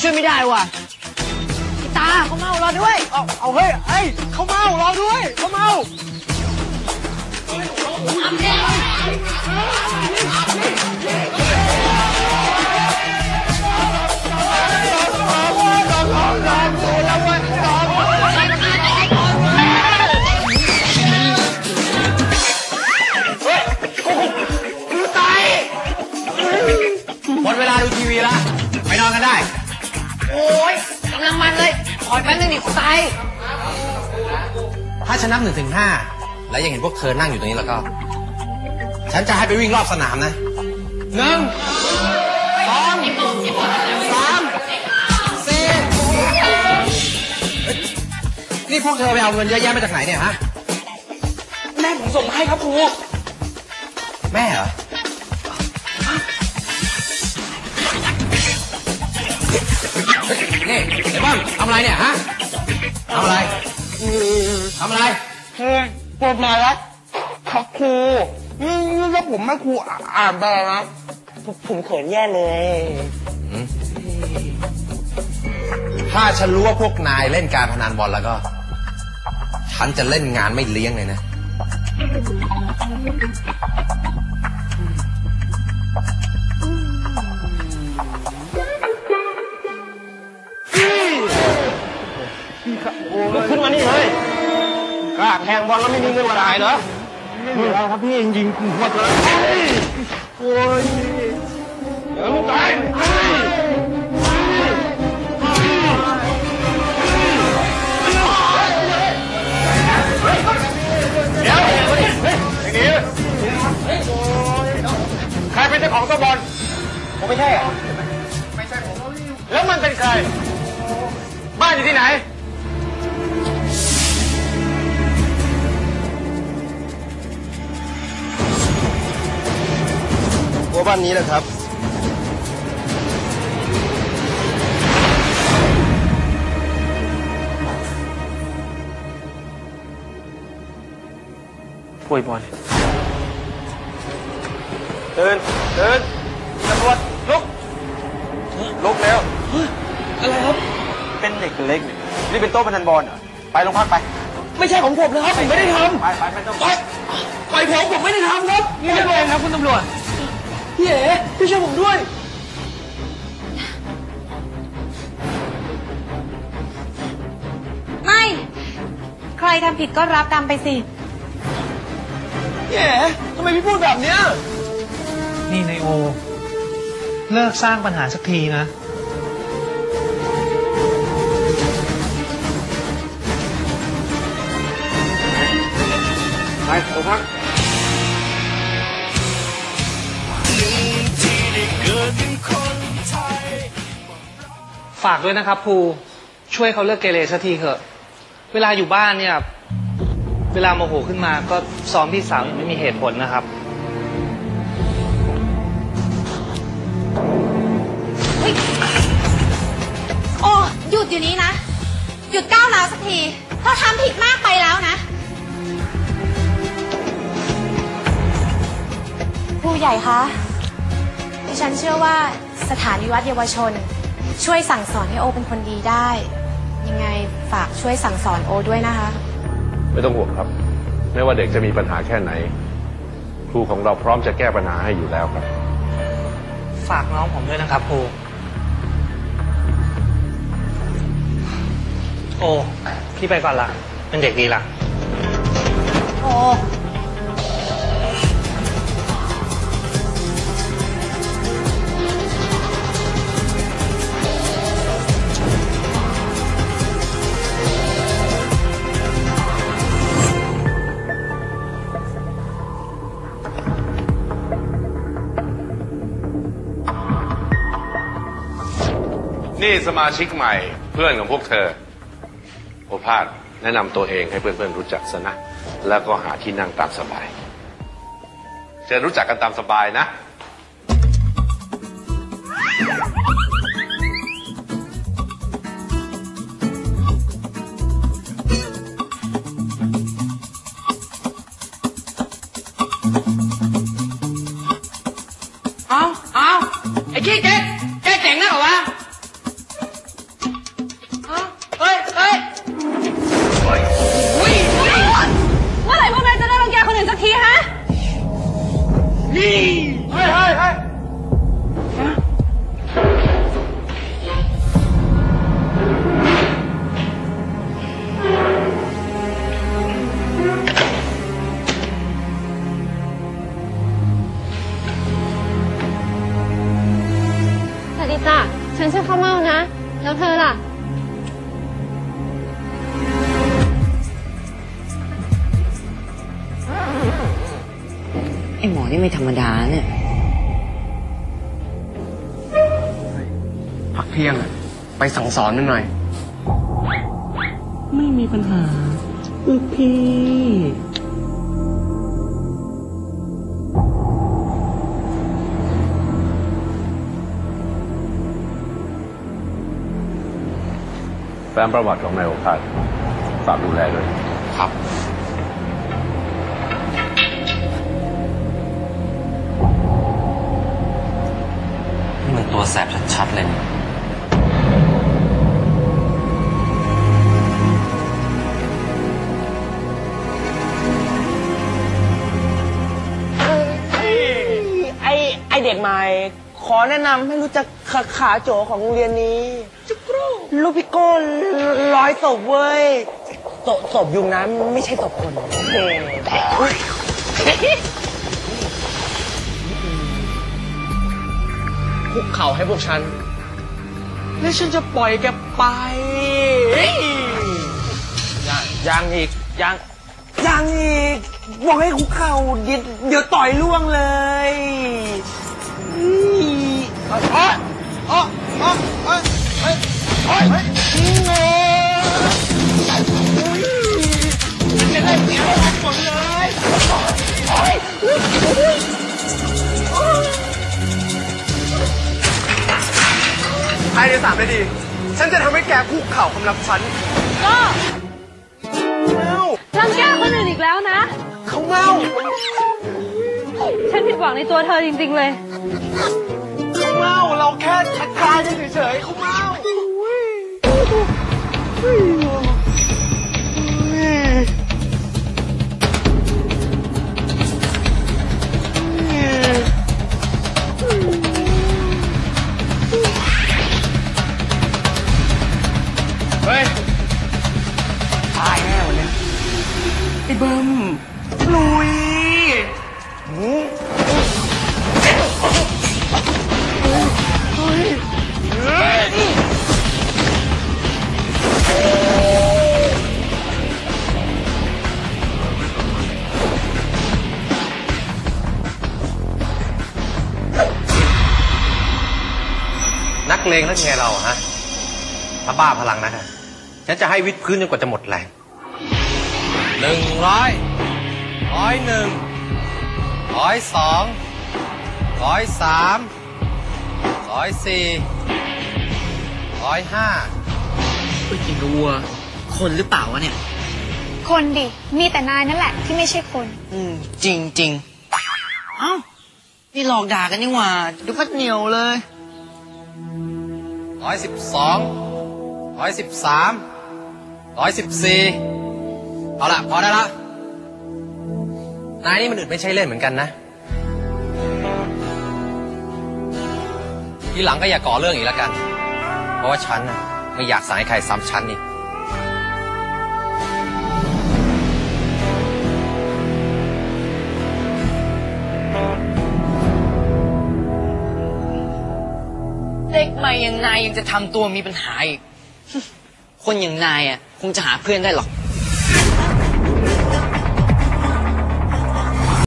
ช่วยไม่ได้ว่ะพี่ตาเขาเมารอด้วย เอาเอาเฮ้ยเอ้ยเขาเมารอด้วยเขาเมาหมด อยแป๊บนึงดิคุณตายถ้าฉันนับหนึ่งถึงห้าแล้วยังเห็นพวกเธอนั่งอยู่ตรงนี้แล้วก็ ฉันจะให้ไปวิ่งรอบสนามนะหนึ่งสองสามสี่เฮ้ยนี่พวกเธอไปเอาเงินเยอะแยะมาจากไหนเนี่ยฮะ แม่ผมส่งมาให้ครับครู แม่เหรอ นี่ไอ้บ้านทำอะไรเนี่ยฮะทำอะไรทำอะไรเฮ้ยปวดมาแล้วครับครูนี่นี่ถ้าผมไม่ครูอ่านไปนะผมผมเขินแย่เลยถ้าฉันรู้ว่าพวกนายเล่นการพนันบอลแล้วก็ ฉันจะเล่นงานไม่เลี้ยงเลยนะ ลุกขึ้นมานี่เลยกล้าแทงบอลแล้วไม่มีเงินมาได้เหรอไม่มีอะไรครับพี่ยิงหมดเลยโอ้ยเดี๋ยวมึงตายาบ้านนี้แหละครับ ป่วยบอลเดินเดินตำรวจลุกลุกแล้วอะไรครับ เป็นเด็กเล็กเนี่ยนี่เป็นโต๊ะพนันบอลเหรอไปโรงพักไป ไม่ใช่ของผมนะครับผมไม่ได้ทไปไปไปต้องำไปปล่อยผมผมไม่ได้ทำครับ นี่เองครับคุณตำรวจ พี่เอ๋พี่ช่วยผมด้วย ไม่ ใครทำผิดก็รับกรรมไปสิ พี่เอ๋ทำไมพี่พูดแบบเนี้ย นี่นายโอ เลิกสร้างปัญหาสักทีนะ ไปโรงพัก ฝากด้วยนะครับภูช่วยเขาเลิกเกเรสักทีเถอะ เวลาอยู่บ้านเนี่ย เวลาโมโหขึ้นมาก็ซ้อมพี่สาวอย่างไม่มีเหตุผลนะครับโอ้หยุดอยู่นี้นะ หยุดก้าวร้าวสักทีเพราะทำผิดมากไปแล้วนะผู้ใหญ่คะดิฉันเชื่อว่าสถานวิวัฒน์เยาวชน ช่วยสั่งสอนให้โอเป็นคนดีได้ ยังไงฝากช่วยสั่งสอนโอด้วยนะคะ ไม่ต้องห่วงครับ ไม่ว่าเด็กจะมีปัญหาแค่ไหน ครูของเราพร้อมจะแก้ปัญหาให้อยู่แล้วครับ ฝากน้องผมด้วยนะครับภูโอ้พี่ไปก่อนละเป็นเด็กดีละ นี่สมาชิกใหม่เพื่อนของพวกเธอ โอภาสแนะนำตัวเองให้เพื่อนๆรู้จักซะนะ แล้วก็หาที่นั่งตามสบายเจะรู้จักกันตามสบายนะ เธอล่ะ ไอหมอนี่ไม่ธรรมดาเนี่ย พักเที่ยงอะไปสั่งสอนมันหน่อย ไม่มีปัญหาโอเแฟ้มประวัติของนายโอภาสฝากดูแลด้วยครับ นี่มันตัวแสบชัดๆเลยเนี่ยไอไอเด็กใหม่ ขอแนะนำให้รู้จักขาขาโจของโรงเรียนนี้ลูกพิโก้ร้อยศพเว้ยศพศพยุงนะไม่ใช่ศพคนอุ๊ยคุกเข่าให้พวกฉัน แล้วฉันจะปล่อยแกไปยังยังอีกยังยังอีกบอกให้คุกเข่าเดี๋ยวเดี๋ยวต่อยล่วงเลย ภายในสามนาทีฉันจะทำให้แกคุกเข่าคำนับฉันก็เมารังแกคนอื่นอีกแล้วนะ เขาเมา ฉันผิดหวังในตัวเธอจริง ๆ เลย เขาเมาเราแค่ทักทายกันเฉยๆเขาเมา เลงแล้วไงเราอะฮะถ้าบ้าพลังนะฮะฉันจะให้วิดพื้นจนกว่าจะหมดแรงหนึ่งร้อยร้อยหนึ่งร้อยสองร้อยสามร้อยสี่ร้อยห้าไปกินวัว คนหรือเปล่าวะเนี่ย คนดิ มีแต่นายนั่นแหละที่ไม่ใช่คน อืม จริงจริงเอ้านี่หลอกด่ากันนี่หว่าดูพัดเหนียวเลย ร้อยสิบสองร้อยสิบสามร้อยสิบสี่เอาละพอได้ละนายนี่มันอึดไม่ใช่เล่นเหมือนกันนะ ทีหลังก็อย่าก่อเรื่องอีกแล้วกัน เพราะว่าฉันน่ะไม่อยากสั่งให้ใครซ้ำฉันนี่เด็ก ใหม่อย่างนายยังจะทำตัวมีปัญหาอีก คนอย่างนายอะคงจะหาเพื่อนได้หรอก